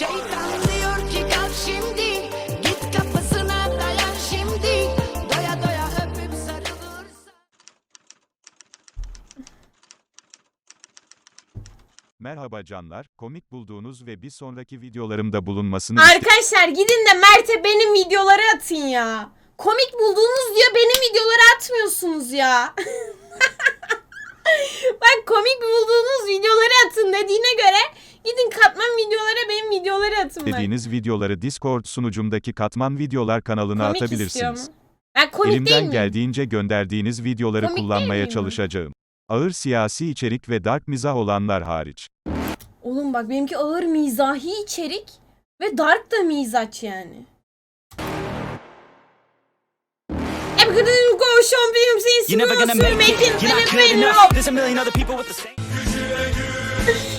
Şeytan diyor ki kalk şimdi Git kapısına dayan şimdi Doya doya öpüp sarılırsan Merhaba canlar, komik bulduğunuz ve bir sonraki videolarımda bulunmasını Arkadaşlar gidin de Mert'e benim videoları atın ya. Komik bulduğunuz diyor benim videoları atmıyorsunuz ya. Bak komik bulduğunuz videoları atın dediğine göre gidin katman videolara benim videoları atın bak. istediğiniz videoları Discord sunucumdaki Katman Videolar kanalına Komik atabilirsiniz. Ben komik değil Elimden miyim? geldiğince gönderdiğiniz videoları Komik değil kullanmaya miyim? çalışacağım. Ağır siyasi içerik ve dark mizah olanlar hariç. Oğlum bak benimki ağır mizahi içerik ve dark da mizaç yani. Hep kadın koşan benim sensin. You're never gonna make it. You're not good enough. There's a million other people with the same.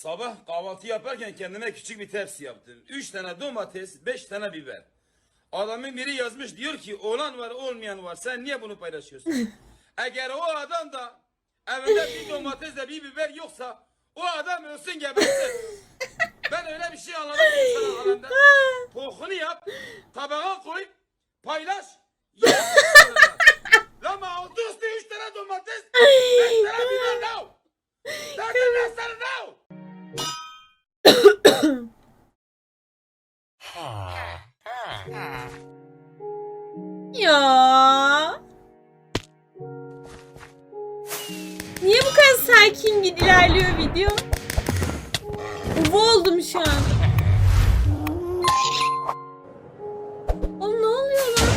Sabah kahvaltı yaparken kendime küçük bir tepsi yaptım. Üç tane domates, beş tane biber. Adamın biri yazmış diyor ki olan var olmayan var sen niye bunu paylaşıyorsun? Eğer o adam da evinde bir domatesle bir biber yoksa o adam ölsün gebersin. ben öyle bir şey anladım sana alemde. Pohunu yap, tabağa koy, paylaş, ye. Lama altı üstü üç tane domates, beş tane biber now. That's the lesson now. Ya. Niye bu kadar sakin ilerliyor video? Uvu oldum şu an. Oğlum ne oluyor lan?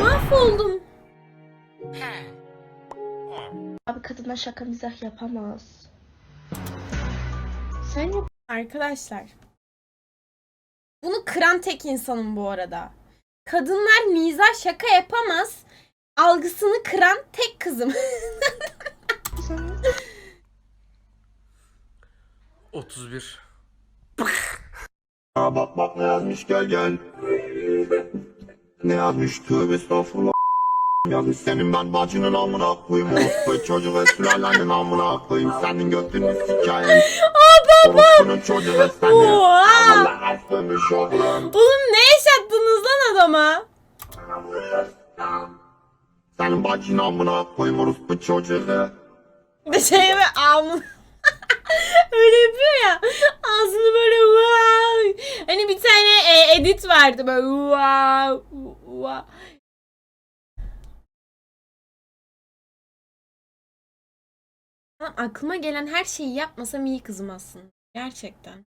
Mahvoldum. Abi kadınlar şaka mizah yapamaz. Sen yap. Arkadaşlar. Bunu kıran tek insanım bu arada. Kadınlar mizah şaka yapamaz. Algısını kıran tek kızım. 31. Aa, bak bak ne yazmış gel gel. Ne yazmış tövbe estağfurullah. Yazmış senin ben bacının amına koyayım. Çocuğu ve sülalenin amına koyayım. Senin götünü sikeyim. Seni. Oha! Oğlum. Ne yaşattınız lan adama? Senin bacının amına koyayım orospu çocuğu. Bir şey mi? Am. Öyle yapıyor ya. Ağzını böyle wow. Hani bir tane e, edit vardı böyle wow. wow. Aklıma gelen her şeyi yapmasam iyi kızım aslında. Gerçekten.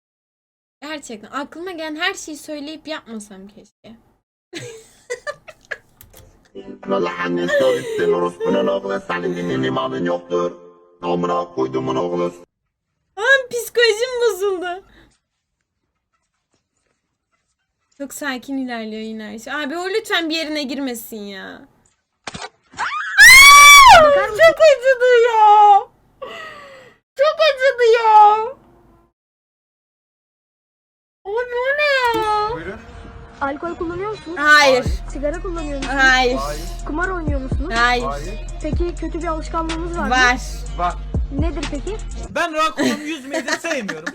Gerçekten. Aklıma gelen her şeyi söyleyip yapmasam keşke. Amına oğlu. Aman psikolojim bozuldu. Çok sakin ilerliyor yine her şey. Abi o lütfen bir yerine girmesin ya. Aa! Çok acıdı ya. Çok acıdı ya. Abi o ne ya? Alkol kullanıyor musunuz? Hayır. Sigara kullanıyor musunuz? Hayır. Kumar oynuyor musunuz? Hayır. Peki kötü bir alışkanlığınız var mı? Var. Bak Nedir peki? ben rakunumu yüzmeyi de sevmiyorum.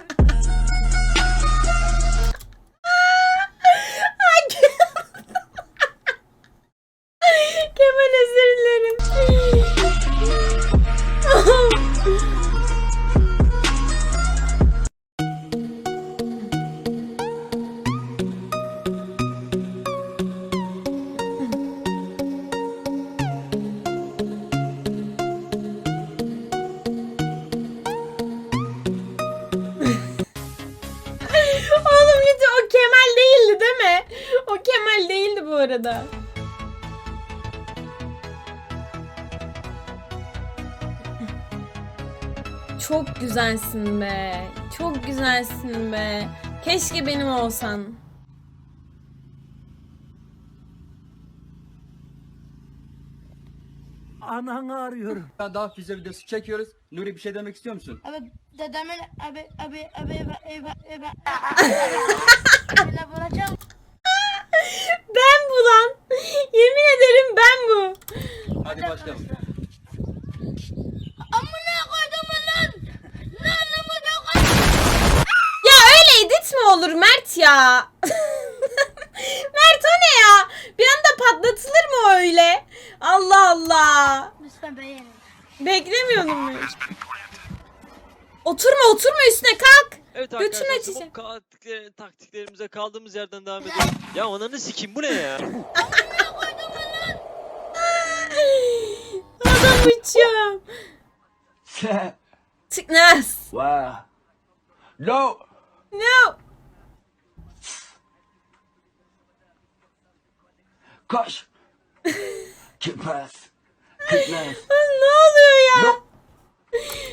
Arada. Çok güzelsin be. Çok güzelsin be. Keşke benim olsan. Ananı arıyorum. Daha pizza videosu çekiyoruz. Nuri bir şey demek istiyor musun? Abi dedemin abi abi abi abi abi abi abi bulacağım. Lan. Yemin ederim ben bu. Hadi başlayalım. Amına koydum lan. Lan amına koydum. Ya öyle edit mi olur Mert ya? Mert o ne ya? Bir anda patlatılır mı öyle? Allah Allah. Lütfen beğenin. Beklemiyordum ben. Oturma oturma üstüne kalk. Evet Götünü arkadaşlar açacak. bu taktikler- taktiklerimize kaldığımız yerden devam edelim. Ya ananı sikeyim bu ne ya? Adam uçuyor. Tıknaz. Wow. No. No. Koş. Kıpaz. Kıpaz. ne oluyor ya?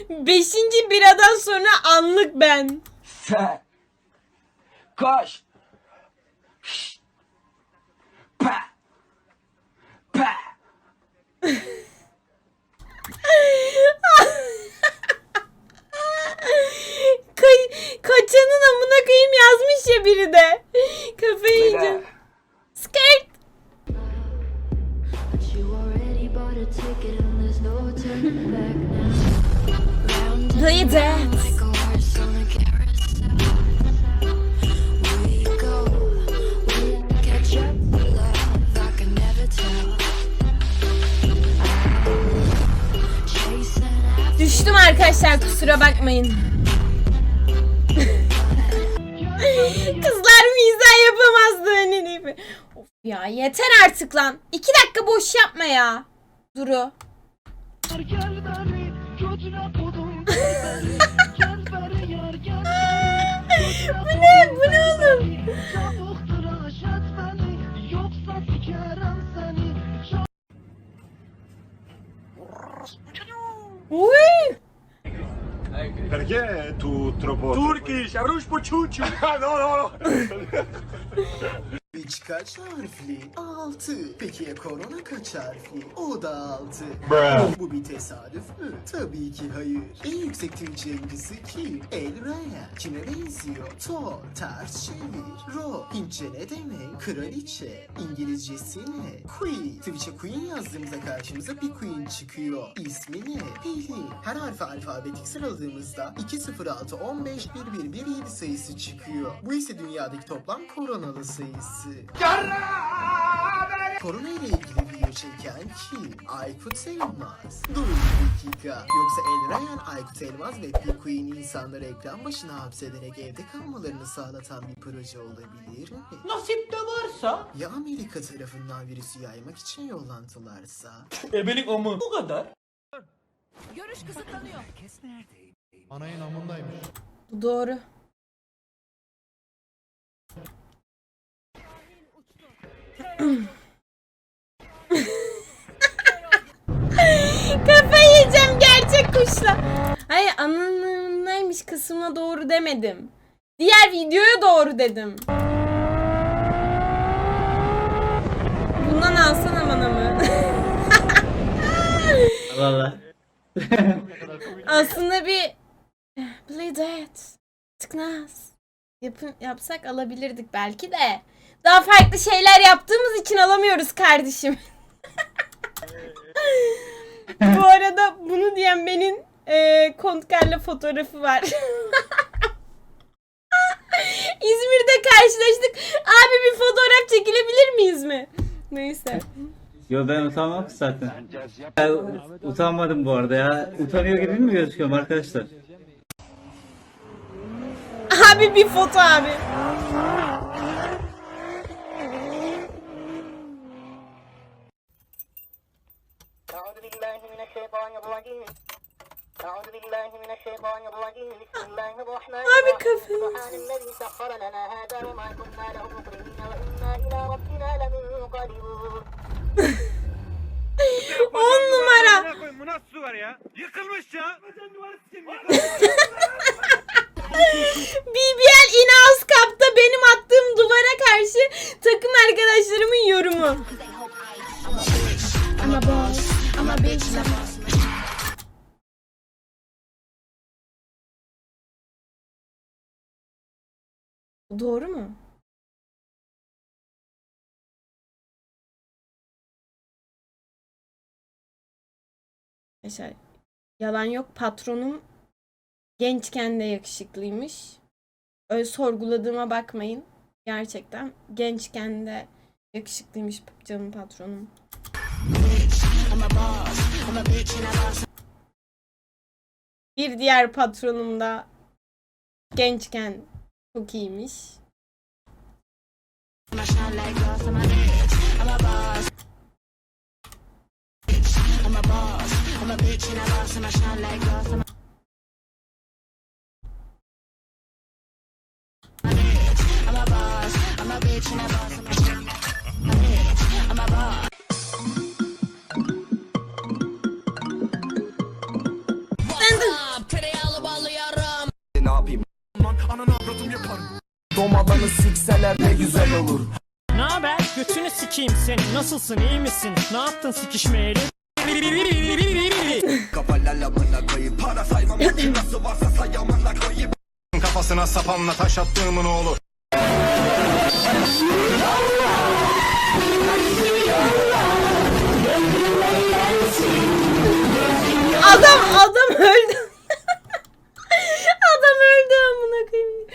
Beşinci biradan sonra anlık ben. Sen. Koş. Şşt. Pa. Pa. Ka- kaçanın amına koyayım yazmış ya biri de. Kafayı yiyeceğim. Skirt. Play dance. Düştüm arkadaşlar kusura bakmayın. Kızlar mizah yapamazdı öyle değil mi? Of ya yeter artık lan. İki dakika boş yapma ya. Duru. bu ne? Bu ne oğlum? UII! Έχει κρίμα. Έχει κρίμα. Περίκαιρο, πρώτο! Τουρκί, αύριος ποντσούτσι! Α! Ναι, ναι, ναι. Hiç kaç harfli? 6. Peki ya korona kaç harfli? O da 6. Bruh. Bu bir tesadüf mü? Tabii ki hayır. En yüksek yayıncısı kim? El Ryan. Kime benziyor? Thor. Ters çevir. Ro. Hintçe ne demek? Kraliçe. İngilizcesi ne? Queen. Twitch'e Queen yazdığımızda karşımıza bir Queen çıkıyor. İsmi ne? Pelin. Her harfi alfabetik sıraladığımızda 206 15 1117 sayısı çıkıyor. Bu ise dünyadaki toplam koronalı sayısı. Korona ile ilgili video çeken kim? Aykut Elmaz. Dur bir dakika. Yoksa El Ryan, Aykut Elmaz ve P Queen insanları ekran başına hapsederek evde kalmalarını sağlatan bir proje olabilir mi? Nasip de varsa. Ya Amerika tarafından virüsü yaymak için yollantılarsa? Ebelik amı. Bu kadar. Bu doğru. Kafayı yiyeceğim gerçek kuşla. Hayır anlamındaymış kısmına doğru demedim. Diğer videoya doğru dedim. Bundan alsana bana mı? Valla. Aslında bir Play that. Tıknaz. Yapın, yapsak alabilirdik belki de. Daha farklı şeyler yaptığımız için alamıyoruz kardeşim. Bu arada bunu diyen benim e, kontkarla fotoğrafı var. İzmir'de karşılaştık. Abi bir fotoğraf çekilebilir miyiz mi? Neyse. Yo ben utanmam ki zaten. Ya, utanmadım bu arada ya. Utanıyor gibi mi gözüküyorum arkadaşlar? Abi bir foto abi. Abi kafayı. On numara. Bu nasıl su var ya? Yıkılmış ya. BBL in-house cup'ta benim attığım duvara karşı takım arkadaşlarımın yorumu. I'm a boss, I'm a bitch, I'm a Doğru mu? Arkadaşlar yalan yok patronum gençken de yakışıklıymış. Öyle sorguladığıma bakmayın. Gerçekten gençken de yakışıklıymış canım patronum. Bir diğer patronum da gençken çok iyiymiş. Ne Domadanı sikseler ne güzel olur. Ne haber? Götünü sikeyim senin. Nasılsın? iyi misin? Ne yaptın sikişmeyeli? Kafalarla bana kayıp para sayma makinası varsa sayamana kayıp. Kafasına sapanla taş attığımın oğlu. Adam adam öldü. Amına koyayım.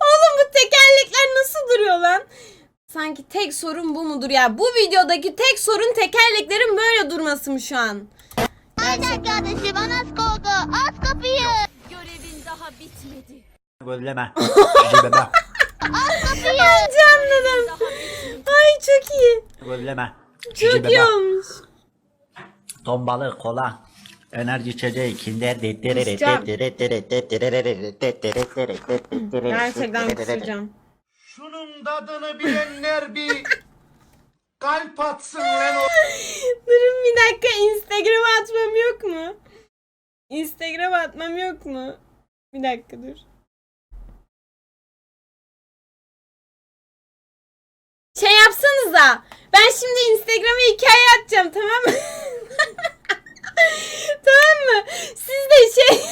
Oğlum bu tekerlekler nasıl duruyor lan? Sanki tek sorun bu mudur ya? Bu videodaki tek sorun tekerleklerin böyle durması mı şu an? kardeşim anas oldu aç kapıyı Golleme. Ay canlarım. Ay çok iyi. Golleme. Çok iyi olmuş. Ton balığı, kola. Enerji içeceği, kinder. Kusacağım. Gerçekten kusacağım. Şunun tadını bilenler bir kalp atsın lan o. Durun bir dakika Instagram'a atmam yok mu? Instagram'a atmam yok mu? Bir dakika dur. Şey yapsanıza. Ben şimdi Instagram'a hikaye atacağım tamam mı? tamam mı? Siz de şey...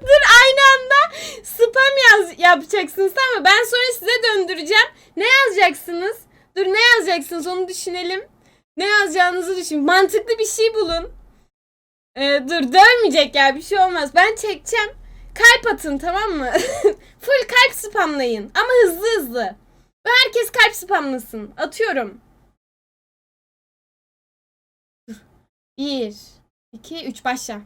Dur aynı anda spam yaz yapacaksınız tamam mı? Ben sonra size döndüreceğim. Ne yazacaksınız? Dur ne yazacaksınız onu düşünelim. Ne yazacağınızı düşün. Mantıklı bir şey bulun. Ee, dur dönmeyecek ya bir şey olmaz. Ben çekeceğim. Kalp atın tamam mı? Full kalp spamlayın. Ama hızlı hızlı. Herkes kalp spamlasın. Atıyorum. Bir, iki, üç başla.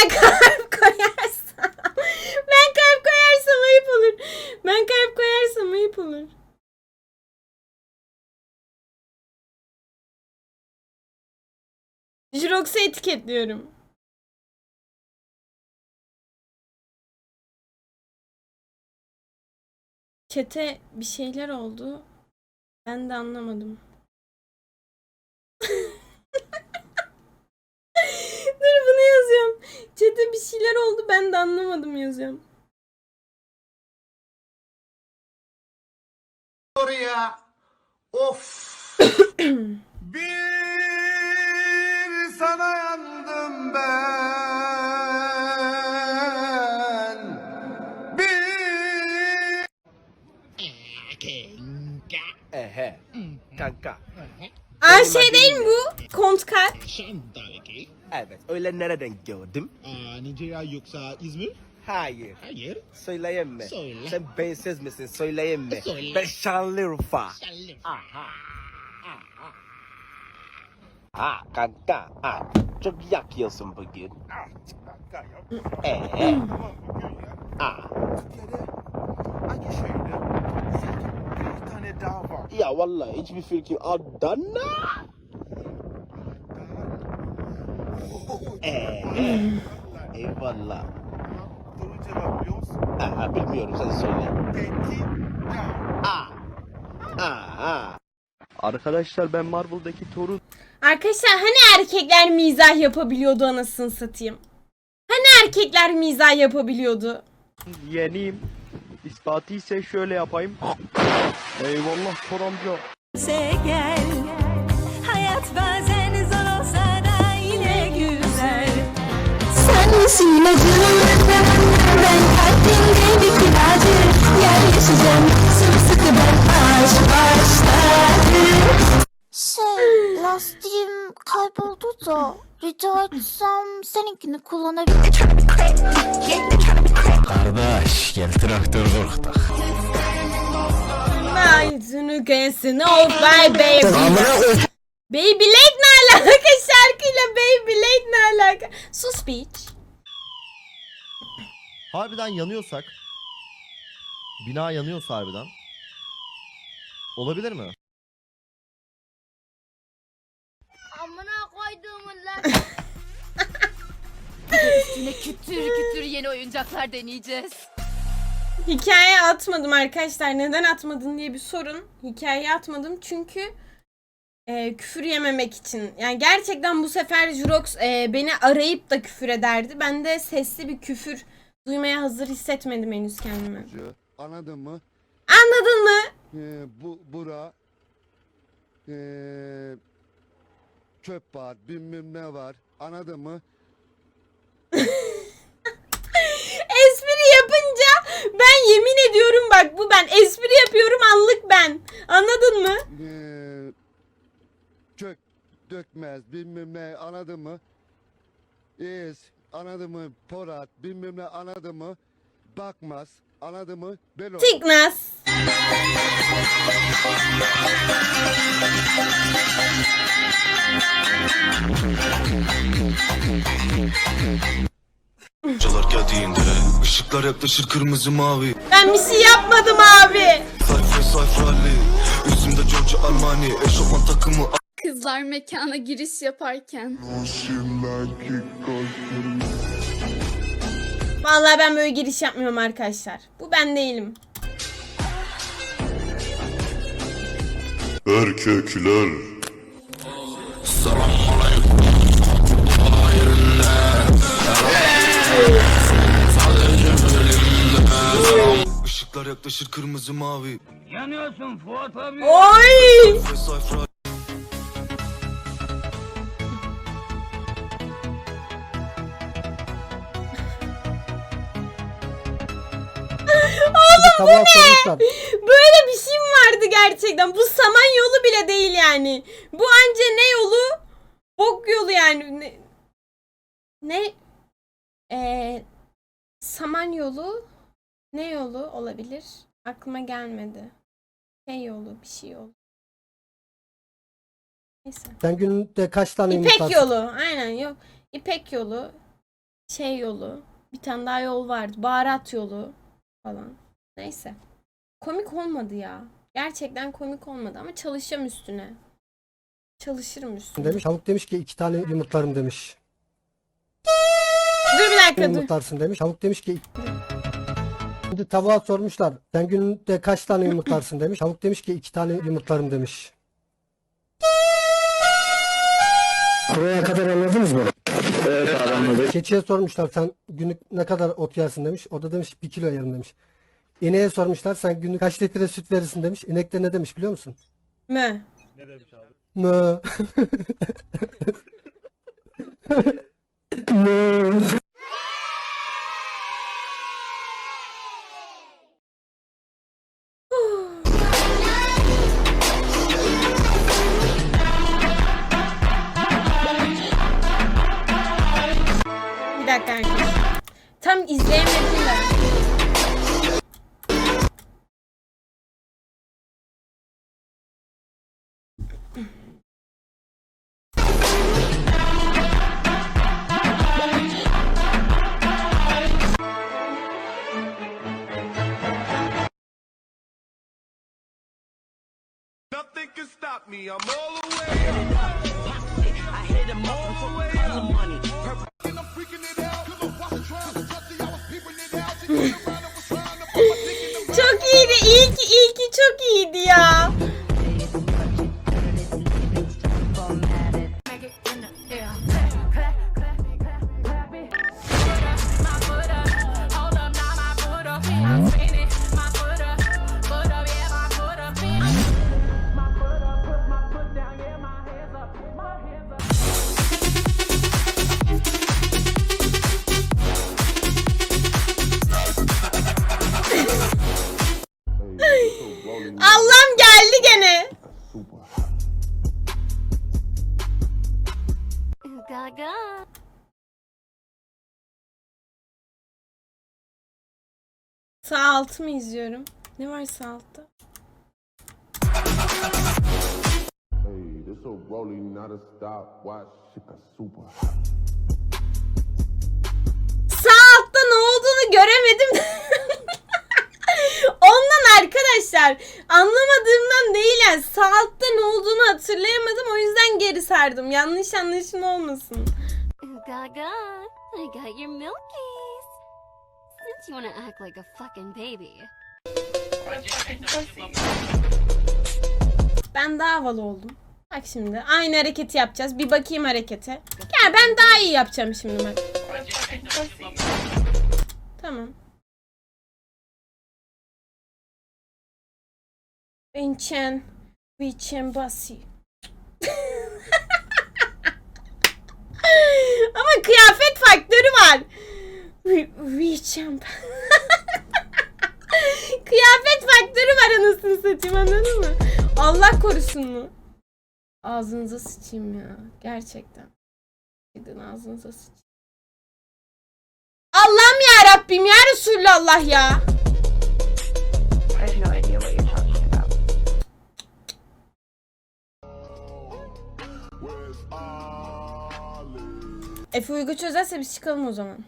Ben kalp koyarsam ben kalp koyarsam ayıp olur. Ben kalp koyarsam ayıp olur. Jirox'u etiketliyorum. Çete bir şeyler oldu. Ben de anlamadım. Dur bunu yazıyorum. Çete bir şeyler oldu ben de anlamadım yazıyorum. Oraya. Of. bir sana yandım ben. Bir Ehe. Kanka. Aa şey değil mi bu? Kontkar. Evet öyle nereden gördüm? Niceria yoksa İzmir? Hayır. Hayır. Söyleyeyim mi? Söyle. Sen bensiz misin? Söyleyeyim mi? Söyle. Ben Şanlıurfa. Aha. Ha kanka. Ha. Çok yakıyorsun bugün. Ee? Ha. Ya vallahi hiçbir fikrim Adana. Ee? Eyvallah. Ha, bilmiyorum sen söyle. Aa. Arkadaşlar ben Marvel'daki Thor'u Arkadaşlar hani erkekler mizah yapabiliyordu anasını satayım. Hani erkekler mizah yapabiliyordu. yeniyim. İspatı ise şöyle yapayım. Eyvallah Thor amca. gel Hayat bazen Şey, lastiğim kayboldu da rica etsem seninkini kullanabilir Kardeş gel traktör korktak. Ağzını kesin of my baby. Beyblade ne alaka şarkıyla Beyblade ne alaka? Sus bitch. Harbiden yanıyorsak bina yanıyorsa harbiden olabilir mi? Amına koyduğumun lan. Üstüne kütür kütür yeni oyuncaklar deneyeceğiz Hikaye atmadım arkadaşlar. Neden atmadın diye bir sorun. Hikaye atmadım çünkü e, küfür yememek için. Yani gerçekten bu sefer Jurox e, beni arayıp da küfür ederdi. Ben de sesli bir küfür duymaya hazır hissetmedim henüz kendimi. Anladın mı? Anladın mı? Ee, bu bura ee, çöp var, bilmem ne var. Anladın mı? Espri yapınca ben yemin ediyorum bak bu ben espri yapıyorum anlık ben. Anladın mı? Ee, çök dökmez, bilmem ne. Anladın mı? İz, anladın mı? Porat, bilmem ne. Anladın mı? Bakmaz, anladın mı? Belo. Tignas. Çalar geldiğinde ışıklar yaklaşır kırmızı mavi. Ben bir şey yapmadım abi. Sayfa sayfa Ali. Üstümde Giorgio Armani. Eşofman takımı Kızlar mekana giriş yaparken. Vallahi ben böyle giriş yapmıyorum arkadaşlar. Bu ben değilim. Erkekler. Işıklar yaklaşır kırmızı mavi. Oy! Sayfa sayfa Tabağa sormuşlar. Böyle bir şey mi vardı gerçekten? Bu saman yolu bile değil yani. Bu anca ne yolu? Bok yolu yani. Ne? ne? Ee, saman yolu ne yolu olabilir? Aklıma gelmedi. Şey yolu, bir şey yolu. Neyse. Sen günde kaç tane İpek yolu. Aynen yok. İpek yolu. Şey yolu. Bir tane daha yol vardı. Baharat yolu falan. Neyse. Komik olmadı ya. Gerçekten komik olmadı ama çalışacağım üstüne. Çalışırım üstüne. demiş. Tavuk demiş ki iki tane yumurtlarım demiş. Dur bir dakika dur. Yumurtlarsın demiş. Tavuk demiş ki Şimdi tavuğa sormuşlar. Sen günde kaç tane yumurtlarsın demiş. Tavuk demiş ki iki tane yumurtlarım demiş. Buraya kadar anladınız mı? Evet anladık. Keçiye sormuşlar sen günlük ne kadar ot yersin demiş. O da demiş bir kilo yerim demiş. İneğe sormuşlar sen günlük kaç litre süt verirsin demiş. İnek de ne demiş biliyor musun? Mü? Mö. Mö. Bir dakika arkadaşlar. Tam izleyemedim me. I'm all the way up. Sağ altı mı izliyorum? Ne var sağ altta? Hey, this a rolling, not a stopwatch. Shit, super Sağ altta ne olduğunu göremedim. Ondan arkadaşlar anlamadığımdan değil yani sağ altta ne olduğunu hatırlayamadım o yüzden geri sardım. Yanlış anlaşılma olmasın. Gaga, I got your Since you wanna act like a fucking baby. Ben daha havalı oldum. Bak şimdi aynı hareketi yapacağız. Bir bakayım harekete. Ya ben daha iyi yapacağım şimdi bak. Tamam. Vincen. Vincen Basi. Ama kıyafet faktörü var. Vincen. kıyafet faktörü var anasını satayım anladın mı? Allah korusun mu? Ağzınıza sıçayım ya. Gerçekten. Gidin ağzınıza sıçayım. Allah'ım ya Rabbim ya Resulallah ya. Efe Uygu çözerse biz çıkalım o zaman.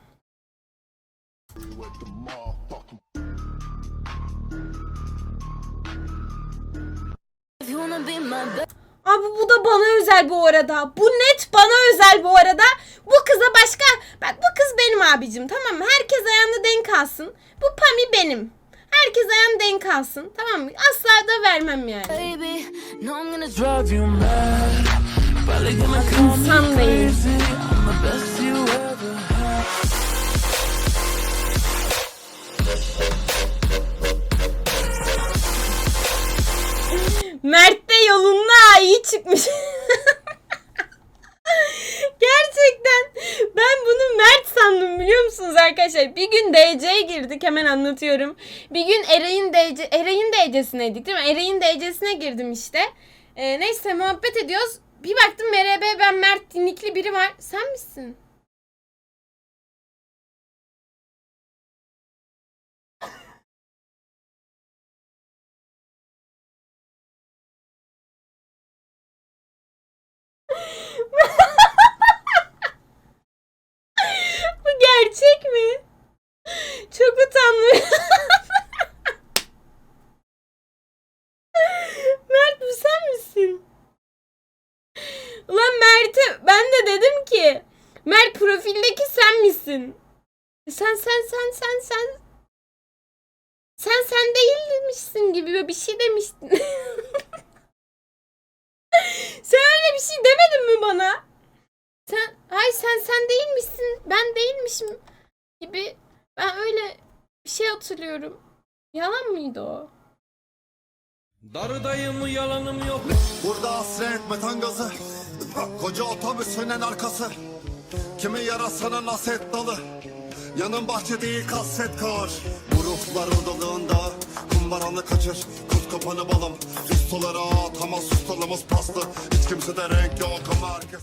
Abi bu da bana özel bu arada. Bu net bana özel bu arada. Bu kıza başka... Bak bu kız benim abicim tamam mı? Herkes ayağında denk alsın. Bu Pami benim. Herkes ayağında denk alsın. Tamam mı? Asla da vermem yani. Baby, no, I'm gonna drive you mad. Probably gonna İnsan değil. Mert de yolunda iyi çıkmış. Gerçekten ben bunu Mert sandım biliyor musunuz arkadaşlar? Bir gün DC'ye girdik hemen anlatıyorum. Bir gün Eray'ın DC, Eray'ın DC'sindeydik değil mi? Eray'ın DC'sine girdim işte. Ee, neyse muhabbet ediyoruz. Bir baktım MRB ben Mert dinlikli biri var. Sen misin? Bu gerçek mi? Çok utandım. Mert bu sen misin? Ulan Mert'e ben de dedim ki Mert profildeki sen misin? Sen sen sen sen sen sen sen değilmişsin gibi böyle bir şey demiştin. sen öyle bir şey demedin mi bana? Sen ay sen sen değilmişsin. Ben değilmişim gibi ben öyle bir şey hatırlıyorum. Yalan mıydı o? Darıdayım yalanım yok. Burada hasret metan gazı Koca otobüsünün arkası Kimi yarasana naset dalı Yanın bahçe değil kasvet kar Bu ruhlar odalığında Kumbaranı kaçır Kurt kapanı balım Ustalara atamaz ustalımız paslı Hiç kimse de renk yok ama herkes